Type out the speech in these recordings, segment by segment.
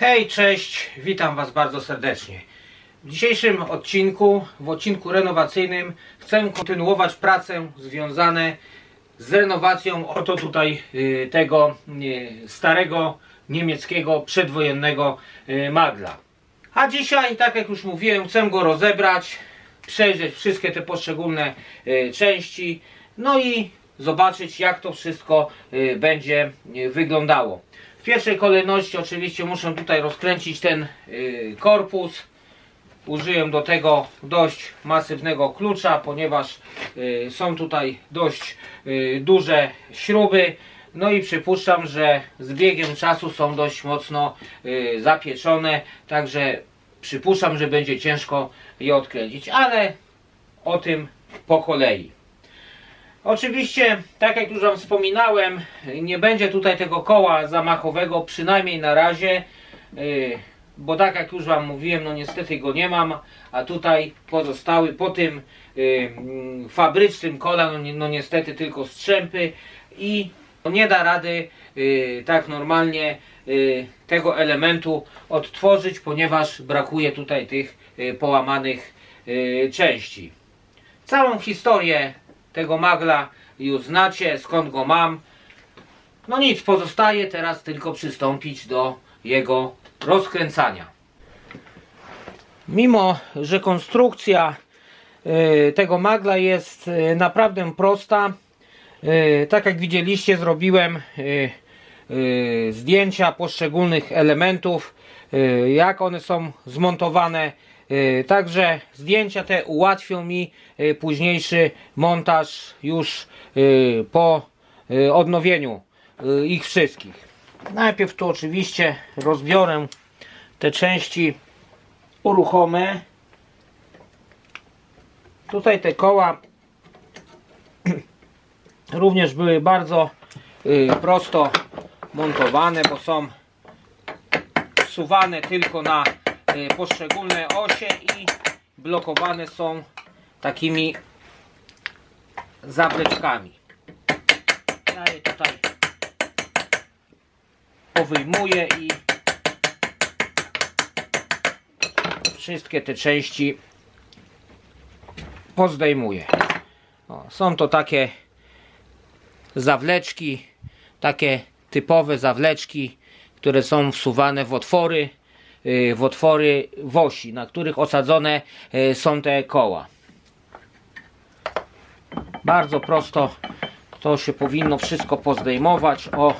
Hej, cześć, witam Was bardzo serdecznie. W dzisiejszym odcinku, w odcinku renowacyjnym, chcę kontynuować pracę związane z renowacją oto tutaj y, tego y, starego niemieckiego przedwojennego y, magla. A dzisiaj, tak jak już mówiłem, chcę go rozebrać, przejrzeć wszystkie te poszczególne części, no i zobaczyć jak to wszystko będzie wyglądało. W pierwszej kolejności oczywiście muszę tutaj rozkręcić ten y, korpus. Użyłem do tego dość masywnego klucza, ponieważ y, są tutaj dość y, duże śruby. No i przypuszczam, że z biegiem czasu są dość mocno zapieczone, także przypuszczam, że będzie ciężko je odkręcić, ale o tym po kolei. Oczywiście, tak jak już Wam wspominałem, nie będzie tutaj tego koła zamachowego, przynajmniej na razie, yy, bo tak jak już Wam mówiłem, no niestety go nie mam, a tutaj pozostały po tym yy, mm, fabrycznym kola, no, no niestety tylko strzępy i nie da rady yy, tak normalnie tego elementu odtworzyć, ponieważ brakuje tutaj tych połamanych części. Całą historię tego magla już znacie, skąd go mam. No nic, pozostaje teraz tylko przystąpić do jego rozkręcania. Mimo, że konstrukcja y, tego magla jest y, naprawdę prosta, y, tak jak widzieliście, zrobiłem zdjęcia poszczególnych elementów, jak one są zmontowane. Y, Także zdjęcia te ułatwią mi y, późniejszy montaż już y, po odnowieniu ich wszystkich. Najpierw tu oczywiście rozbiorę te części uruchome. Tutaj te koła również były bardzo prosto montowane, bo są wsuwane tylko na poszczególne osie i blokowane są takimi zabreczkami. Ja je tutaj powyjmuję i wszystkie te części pozdejmuję. O, są to takie zawleczki, takie typowe zawleczki, które są wsuwane w otwory, w otwory wosi, na których osadzone y, są te koła. Bardzo prosto to się powinno wszystko pozdejmować. O,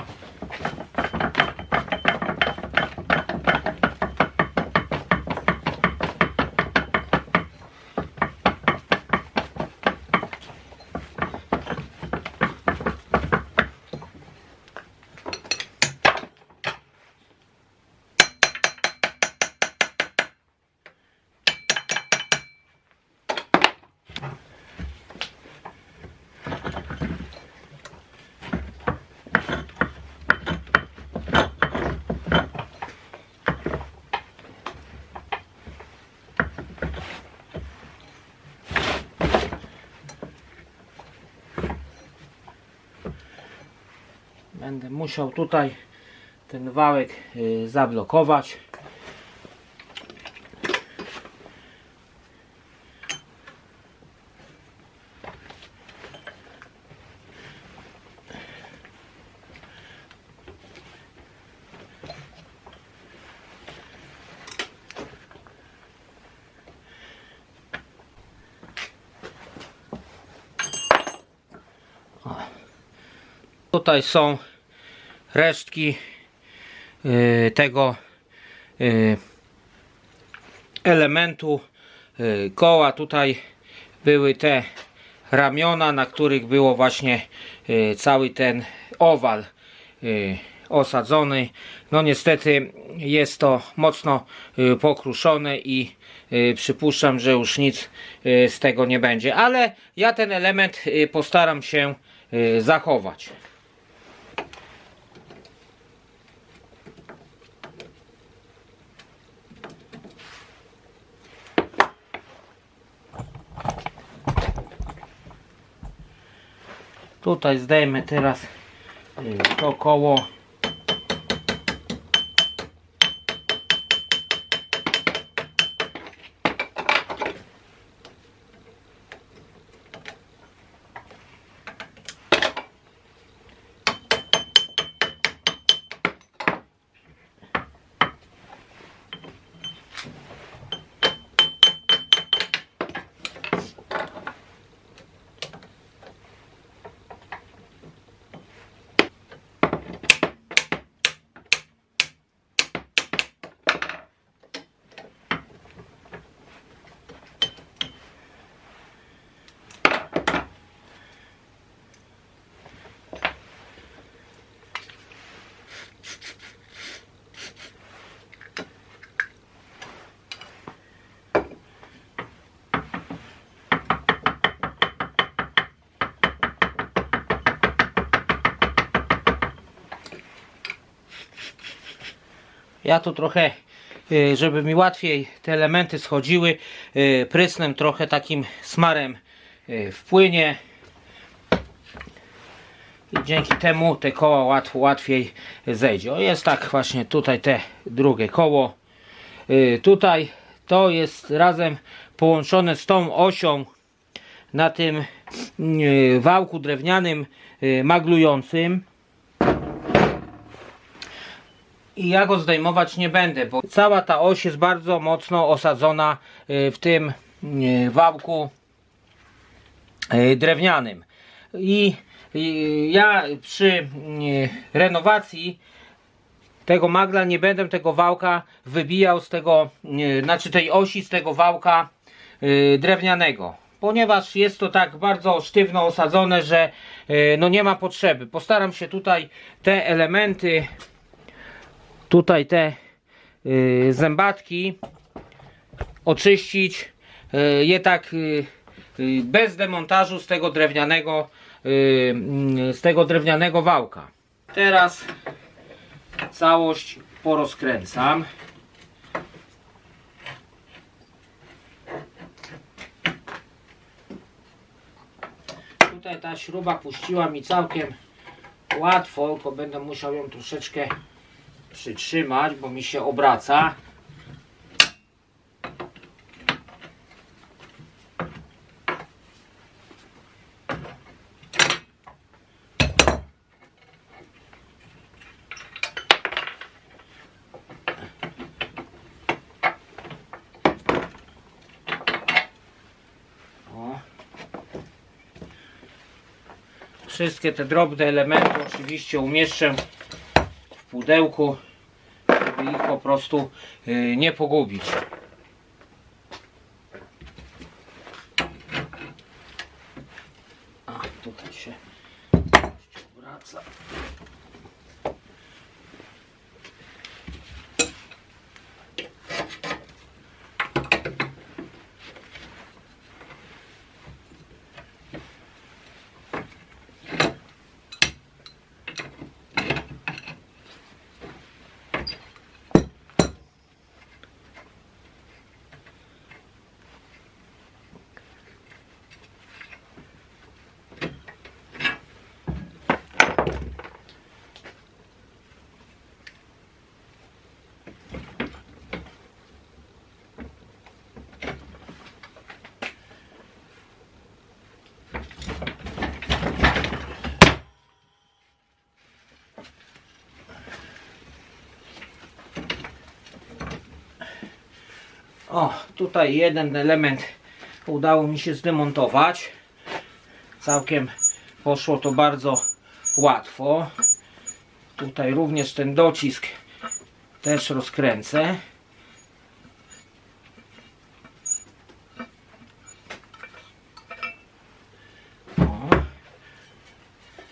Będę musiał tutaj ten wałek y, zablokować. Tutaj są resztki y, tego y, elementu y, koła. Tutaj były te ramiona, na których było właśnie cały ten owal osadzony. No niestety jest to mocno pokruszone i przypuszczam, że już nic z tego nie będzie. Ale ja ten element postaram się zachować. Tutaj zdejmę teraz y, to koło. Ja tu trochę, y, żeby mi łatwiej te elementy schodziły, y, prysnem trochę takim smarem y, wpłynie. I dzięki temu te koła łatwo, łatwiej zejdzie. O jest tak właśnie tutaj te drugie koło. Tutaj to jest razem połączone z tą osią na tym wałku drewnianym maglującym. I ja go zdejmować nie będę, bo cała ta oś jest bardzo mocno osadzona y, w tym y, wałku y, drewnianym. I ja przy renowacji tego magla nie będę tego wałka wybijał z tego, znaczy tej osi z tego wałka drewnianego. Ponieważ jest to tak bardzo sztywno osadzone, że no nie ma potrzeby. Postaram się tutaj te elementy tutaj te y, zębatki oczyścić y, je tak y, bez demontażu z tego drewnianego mm, z tego drewnianego wałka. Teraz całość porozkręcam. Tutaj ta śruba puściła mi całkiem łatwo tylko będę musiał ją troszeczkę przytrzymać, bo mi się obraca. Wszystkie te drobne elementy oczywiście umieszczę pudełku, żeby ich po prostu y, nie pogubić. A, tutaj się jeszcze obraca. O, tutaj jeden element udało mi się zdemontować. Całkiem poszło to bardzo łatwo. Tutaj również ten docisk też rozkręcę. O.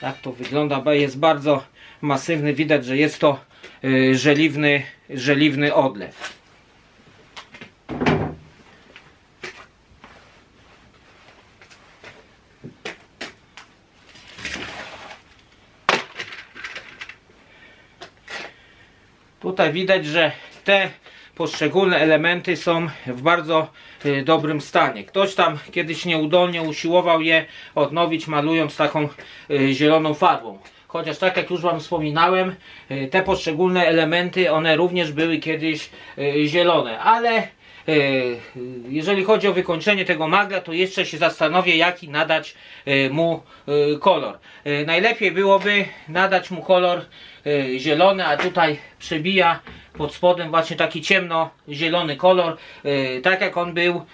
Tak to wygląda, bo jest bardzo masywny. Widać, że jest to y, żeliwny, żeliwny odlew. Tutaj widać, że te poszczególne elementy są w bardzo y, dobrym stanie. Ktoś tam kiedyś nieudolnie usiłował je odnowić malując taką y, zieloną farbą. Chociaż tak jak już Wam wspominałem, y, te poszczególne elementy, one również były kiedyś zielone, ale jeżeli chodzi o wykończenie tego magla, to jeszcze się zastanowię, jaki nadać y, mu y, kolor. Najlepiej byłoby nadać mu kolor zielony, a tutaj przebija pod spodem właśnie taki ciemno-zielony kolor, tak jak on był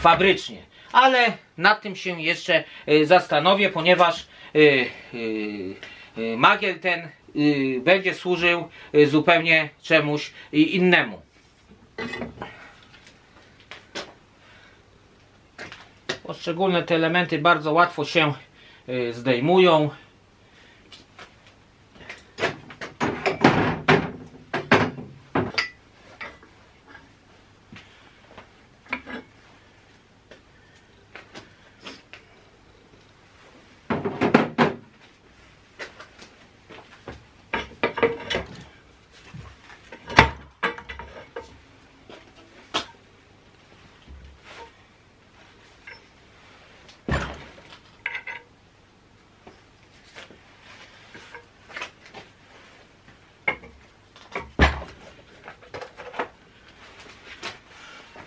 fabrycznie. Ale nad tym się jeszcze zastanowię, ponieważ magiel ten będzie służył zupełnie czemuś innemu. Poszczególne te elementy bardzo łatwo się y, zdejmują.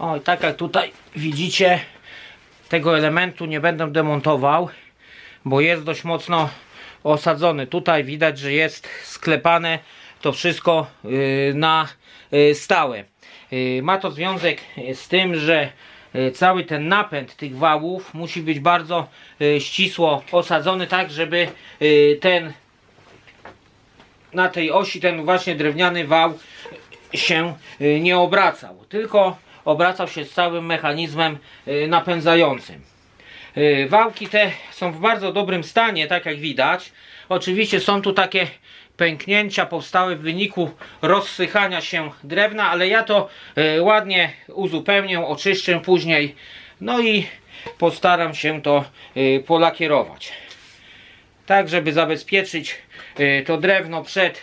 O, i tak jak tutaj widzicie, tego elementu nie będę demontował, bo jest dość mocno osadzony. Tutaj widać, że jest sklepane to wszystko y, na y, stałe. Y, Ma to związek z tym, że cały ten napęd tych wałów musi być bardzo ścisło osadzony, tak żeby ten na tej osi ten właśnie drewniany wał się nie obracał, tylko obracał się z całym mechanizmem y, napędzającym. Y, Wałki te są w bardzo dobrym stanie, tak jak widać. Oczywiście są tu takie pęknięcia powstałe w wyniku rozsychania się drewna, ale ja to y, ładnie uzupełnię, oczyszczę później. No i postaram się to polakierować. Tak, żeby zabezpieczyć to drewno przed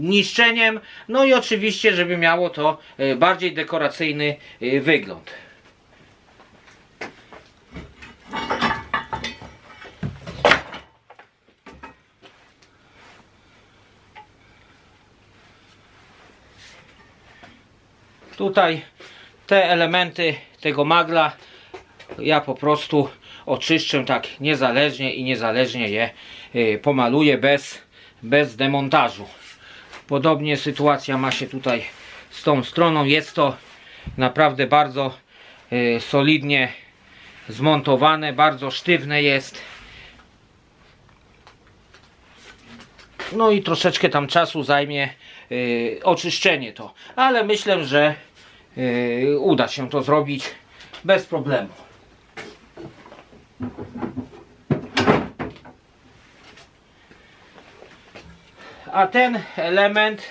niszczeniem. No i oczywiście, żeby miało to y, bardziej dekoracyjny y, wygląd. Tutaj te elementy tego magla ja po prostu oczyszczę tak niezależnie i niezależnie je y, pomaluję bez, bez demontażu. Podobnie sytuacja ma się tutaj z tą stroną. Jest to naprawdę bardzo y, solidnie zmontowane, bardzo sztywne jest. No i troszeczkę tam czasu zajmie y, oczyszczenie to, ale myślę, że y, uda się to zrobić bez problemu. A ten element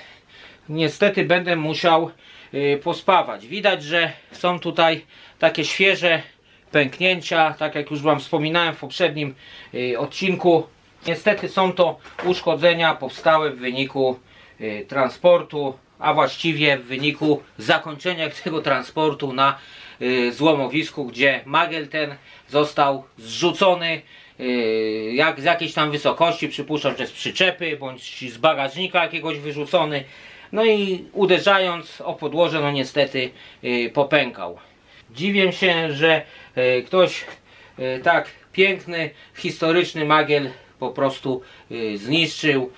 niestety będę musiał y, pospawać. Widać, że są tutaj takie świeże pęknięcia, tak jak już Wam wspominałem w poprzednim y, odcinku. Niestety są to uszkodzenia powstałe w wyniku y, transportu, a właściwie w wyniku zakończenia tego transportu na złomowisku, gdzie magiel ten został zrzucony jak z jakiejś tam wysokości, przypuszczam, że z przyczepy bądź z bagażnika jakiegoś wyrzucony. No i uderzając o podłoże, no niestety y, popękał. Dziwię się, że y, ktoś y, tak piękny, historyczny magiel po prostu y, zniszczył.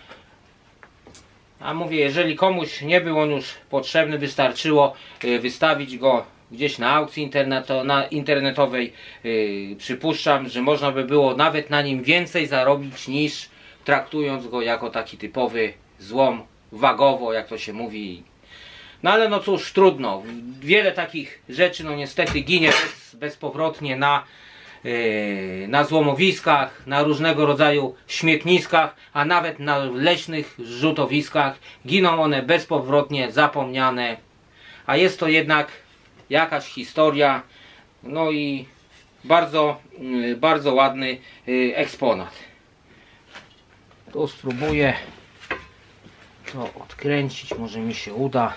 A mówię, jeżeli komuś nie był on już potrzebny, wystarczyło y, wystawić go gdzieś na aukcji interneto, na internetowej. Y, Przypuszczam, że można by było nawet na nim więcej zarobić niż traktując go jako taki typowy złom wagowo, jak to się mówi. No ale no cóż, trudno. Wiele takich rzeczy no niestety ginie bez, bezpowrotnie na, yy, na złomowiskach, na różnego rodzaju śmietniskach, a nawet na leśnych rzutowiskach. Giną one bezpowrotnie, zapomniane. A jest to jednak jakaś historia, no i bardzo, yy, bardzo ładny yy, eksponat. Tu spróbuję to odkręcić, może mi się uda.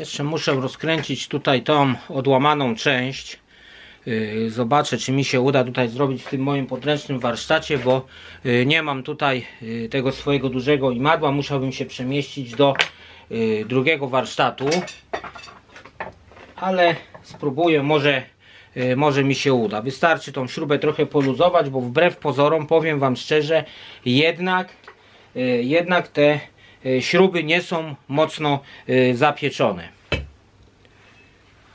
Jeszcze muszę rozkręcić tutaj tą odłamaną część. Yy, Zobaczę, czy mi się uda tutaj zrobić w tym moim podręcznym warsztacie, bo yy, nie mam tutaj yy, tego swojego dużego imadła. Musiałbym się przemieścić do drugiego warsztatu. Ale spróbuję, może, może mi się uda. Wystarczy tą śrubę trochę poluzować, bo wbrew pozorom, powiem Wam szczerze, jednak, jednak te śruby nie są mocno e, zapieczone.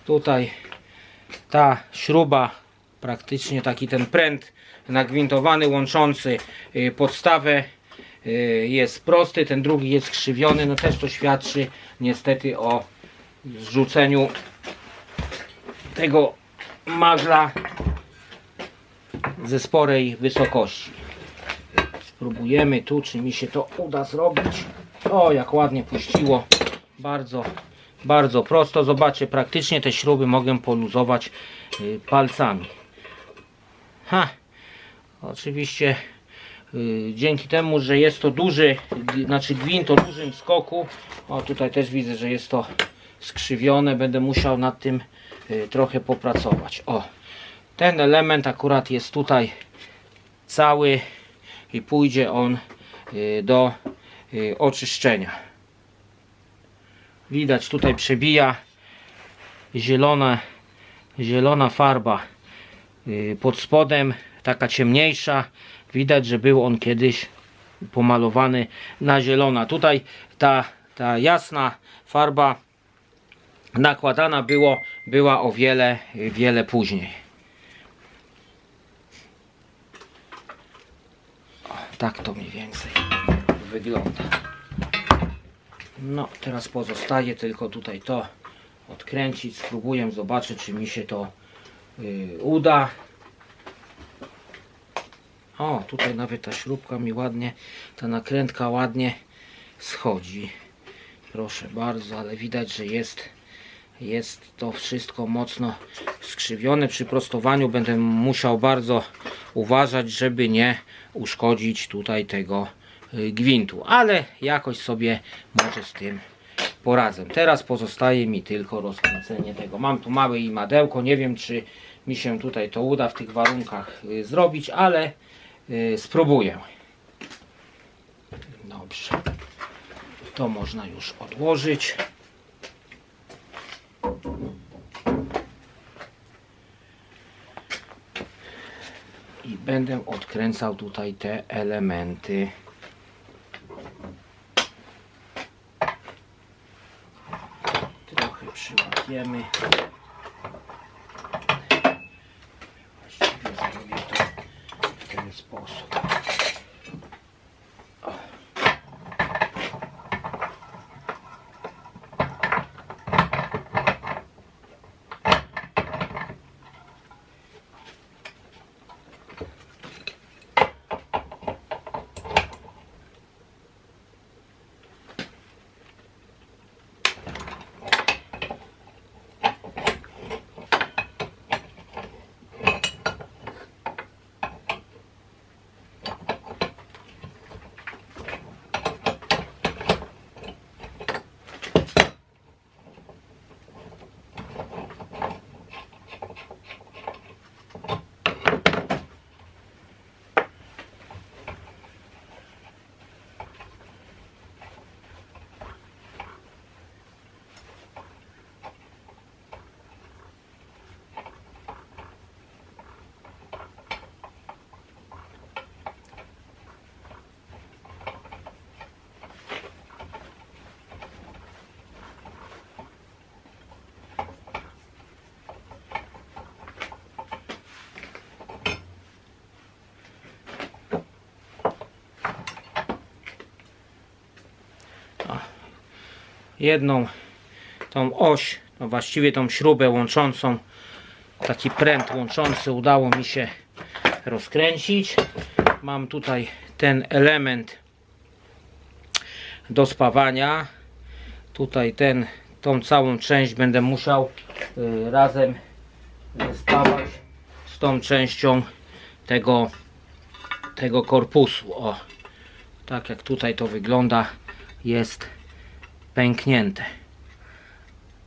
Tutaj ta śruba, praktycznie taki ten pręt nagwintowany, łączący y, podstawę jest prosty, ten drugi jest skrzywiony, no też to świadczy niestety o zrzuceniu tego magla ze sporej wysokości. Spróbujemy tu, czy mi się to uda zrobić. O, jak ładnie puściło. Bardzo, bardzo prosto. Zobaczcie, praktycznie te śruby mogę poluzować y, palcami. Ha! Oczywiście y, dzięki temu, że jest to duży, znaczy gwint o dużym skoku. O, tutaj też widzę, że jest to skrzywione. Będę musiał nad tym y, trochę popracować. O, ten element akurat jest tutaj cały i pójdzie on do oczyszczenia. Widać tutaj przebija zielona, zielona farba y, pod spodem, taka ciemniejsza. Widać, że był on kiedyś pomalowany na zielona. Tutaj ta, ta jasna farba nakładana było, była o wiele, wiele później. Tak to mniej więcej wygląda. No, teraz pozostaje tylko tutaj to odkręcić. Spróbuję zobaczyć, czy mi się to y, uda. O, tutaj nawet ta śrubka mi ładnie, ta nakrętka ładnie schodzi. Proszę bardzo, ale widać, że jest, jest to wszystko mocno skrzywione. Przy prostowaniu będę musiał bardzo uważać, żeby nie uszkodzić tutaj tego gwintu, ale jakoś sobie może z tym poradzę. Teraz pozostaje mi tylko rozkręcenie tego. Mam tu małe imadełko, nie wiem czy mi się tutaj to uda w tych warunkach y, zrobić, ale y, spróbuję. Dobrze. To można już odłożyć. I będę odkręcał tutaj te elementy. Trochę przyłapiemy. Właściwie zrobię to w ten sposób. O. jedną tą oś, no właściwie tą śrubę łączącą, taki pręt łączący udało mi się rozkręcić. Mam tutaj ten element do spawania. Tutaj ten, tą całą część będę musiał y, razem spawać z tą częścią tego, tego korpusu. O, tak jak tutaj to wygląda, jest pęknięte.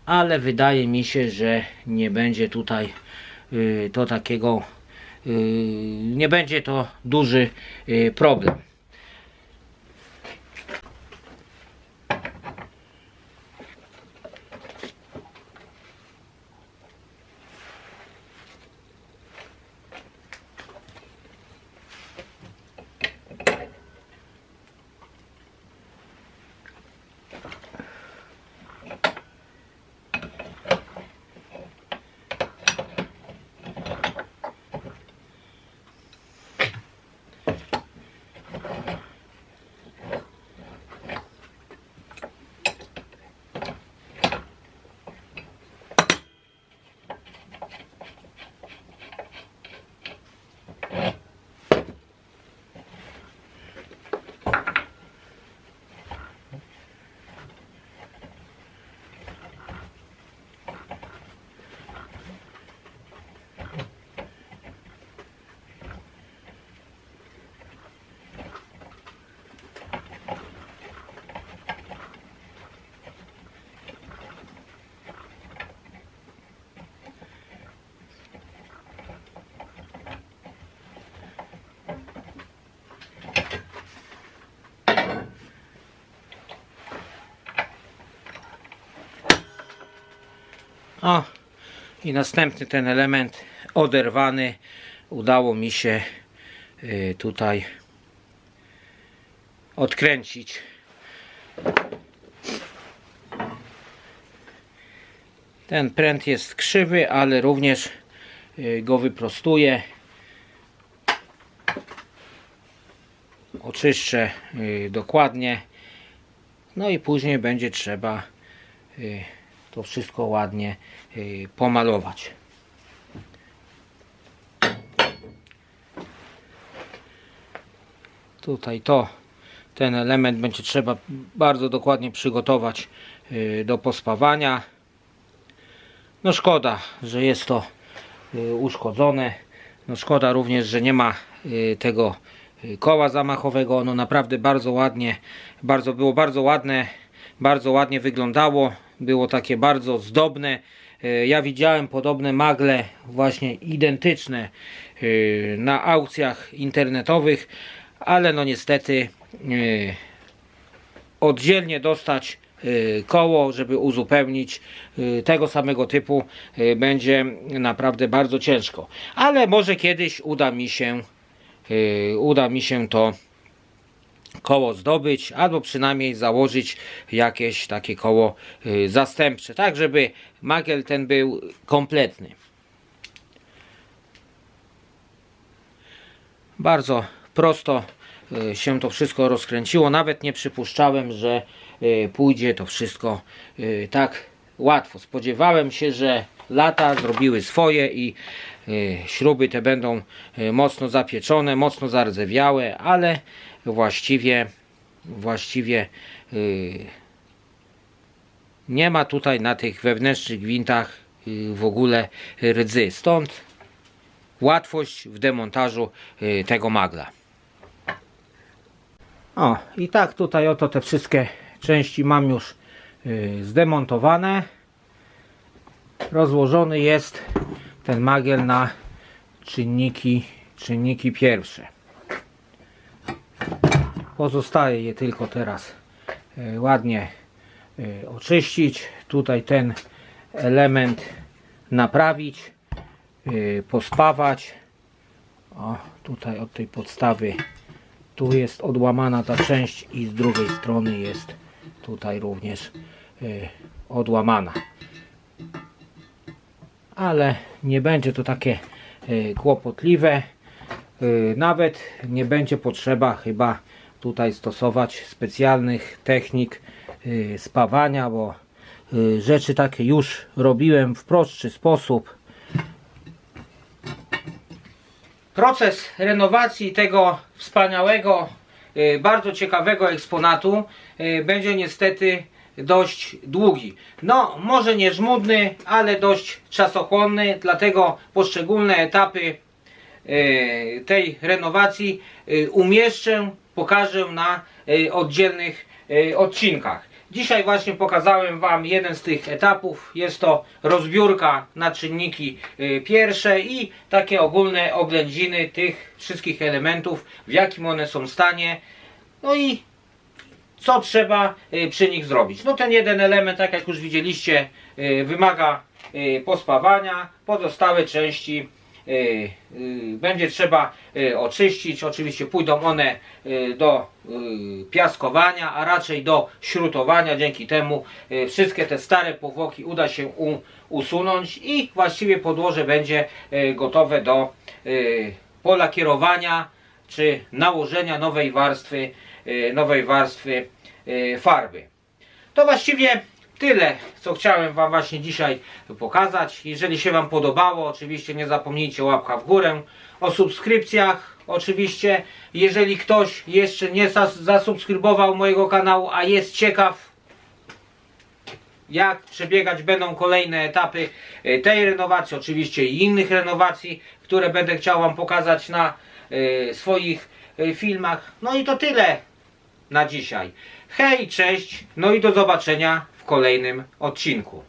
Ale wydaje mi się, że nie będzie tutaj y, to takiego, y, nie będzie to duży y, problem. O, i następny ten element oderwany. Udało mi się y, tutaj odkręcić. Ten pręt jest krzywy, ale również y, go wyprostuję. Oczyszczę y, dokładnie. No i później będzie trzeba to wszystko ładnie y, pomalować. Tutaj to, ten element będzie trzeba bardzo dokładnie przygotować y, do pospawania. No szkoda, że jest to y, uszkodzone. No szkoda również, że nie ma tego koła zamachowego. Ono naprawdę bardzo ładnie, bardzo było bardzo ładne, bardzo ładnie wyglądało. Było takie bardzo zdobne. Y, Ja widziałem podobne magle właśnie identyczne y, na aukcjach internetowych, ale no niestety y, oddzielnie dostać koło, żeby uzupełnić tego samego typu będzie naprawdę bardzo ciężko. Ale może kiedyś uda mi się uda mi się to koło zdobyć, albo przynajmniej założyć jakieś takie koło y, zastępcze, tak żeby magiel ten był kompletny. Bardzo prosto y, się to wszystko rozkręciło. Nawet nie przypuszczałem, że y, pójdzie to wszystko tak łatwo. Spodziewałem się, że lata zrobiły swoje i y, śruby te będą y, mocno zapieczone, mocno zardzewiałe, ale właściwie właściwie y, nie ma tutaj na tych wewnętrznych gwintach w ogóle rdzy. Stąd łatwość w demontażu tego magla. O, i tak tutaj oto te wszystkie części mam już zdemontowane. Rozłożony jest ten magiel na czynniki, czynniki pierwsze. Pozostaje je tylko teraz y, ładnie y, oczyścić. Tutaj ten element naprawić, y, pospawać. O, tutaj od tej podstawy tu jest odłamana ta część i z drugiej strony jest tutaj również odłamana. Ale nie będzie to takie y, kłopotliwe. Y, nawet nie będzie potrzeba chyba tutaj stosować specjalnych technik y, spawania, bo rzeczy takie już robiłem w prostszy sposób. Proces renowacji tego wspaniałego, bardzo ciekawego eksponatu będzie niestety dość długi. No, może nie żmudny, ale dość czasochłonny, dlatego poszczególne etapy y, tej renowacji y, umieszczę, pokażę na y, oddzielnych odcinkach. Dzisiaj właśnie pokazałem Wam jeden z tych etapów. Jest to rozbiórka na czynniki pierwsze i takie ogólne oględziny tych wszystkich elementów, w jakim one są stanie. No i co trzeba y, przy nich zrobić. No ten jeden element, tak jak już widzieliście, y, wymaga y, pospawania. Pozostałe części będzie trzeba oczyścić. Oczywiście pójdą one do piaskowania, a raczej do śrutowania. Dzięki temu wszystkie te stare powłoki uda się usunąć i właściwie podłoże będzie gotowe do polakierowania czy nałożenia nowej warstwy, nowej warstwy y, farby. To właściwie tyle, co chciałem Wam właśnie dzisiaj pokazać. Jeżeli się Wam podobało, oczywiście nie zapomnijcie łapka w górę, o subskrypcjach. Oczywiście, jeżeli ktoś jeszcze nie zas- zasubskrybował mojego kanału, a jest ciekaw, jak przebiegać będą kolejne etapy e, tej renowacji, oczywiście i innych renowacji, które będę chciał Wam pokazać na e, swoich e, filmach. No i to tyle na dzisiaj. Hej, cześć, no i do zobaczenia w kolejnym odcinku.